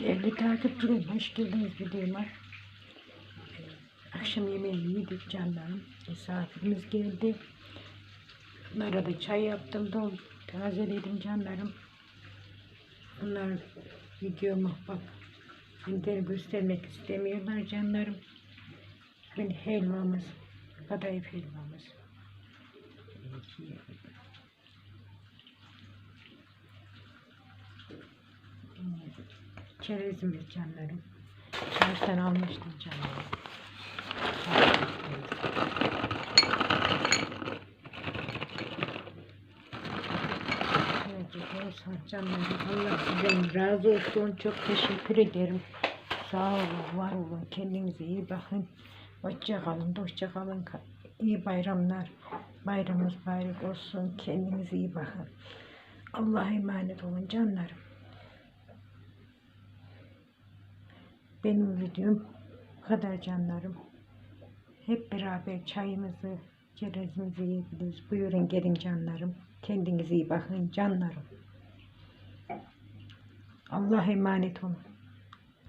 Değerli takipçilerim, hoş geldiniz videoma. Akşam yemeği yedik canlarım. Misafirimiz geldi. Bunlara da çay yaptım da tazeledim canlarım. Bunlar videoma bak. Beni göstermek istemiyorlar canlarım. Hani helvamız, kadayıf helvamız. Çerezimiz canlarım. Çarşıdan almıştım canlarım. Canlarım. Allah sizden razı olsun. Çok teşekkür ederim. Sağ olun, var olun. Kendinize iyi bakın. Hoşça kalın, hoşça kalın. İyi bayramlar. Bayramımız bayrak olsun. Kendinize iyi bakın. Allah'a emanet olun canlarım. Benim videom bu kadar canlarım. Hep beraber çayımızı, çerezimizi yiyebiliriz. Buyurun gelin canlarım. Kendinize iyi bakın canlarım. Allah'a emanet olun.